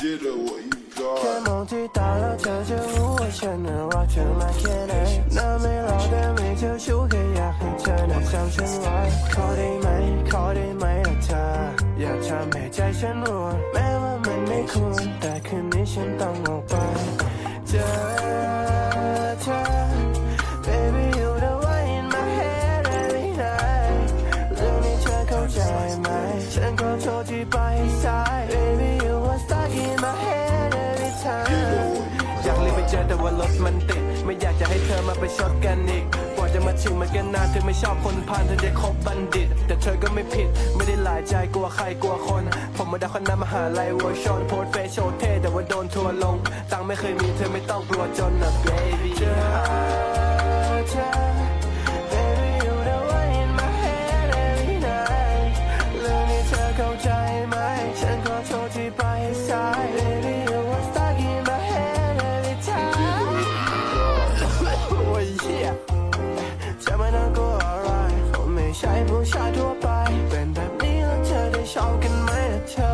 แค่มองที่ตาแล้วเธอจะรู้ว่าฉันน่ะรักเธอมากแค่ไหนน่าไม่รอแต่ไม่เจ้าชู้แค่อยากให้เธอน่ะจำฉันไว้ขอได้ไหมขอได้ไหมล่ะเธอ อย่าทำให้ใจฉันรัวแม้ว่ามันไม่ควรแต่คืนนี้ฉันต้องออกไปเจอเธอ baby you the one in my head every night เรื่องนี้เธอเข้าใจไหมฉันขอโทษที่ไปสาย baby ว่ารถมันติด ไม่อยากจะให้เธอมาไปชดกันอีกกว่าจะมาถึงมันก็นานเธอไม่ชอบคนพาลเธอจะคบบัณฑิต แต่เธอก็ไม่ผิด ไม่ได้หลายใจกลัวใครกลัวคน ผมมาดักคนนำมหาลัยวอร์ชอนโพสเฟซโชว์เท่แต่ว่าโดนทัวลง ตังค์ไม่เคยมีเธอไม่ต้องกลัวจนนะ baby ใช่ผู้ชายทั่วไป เป็นแบบนี้แล้วเธอได้ชอบกันไหมเธอ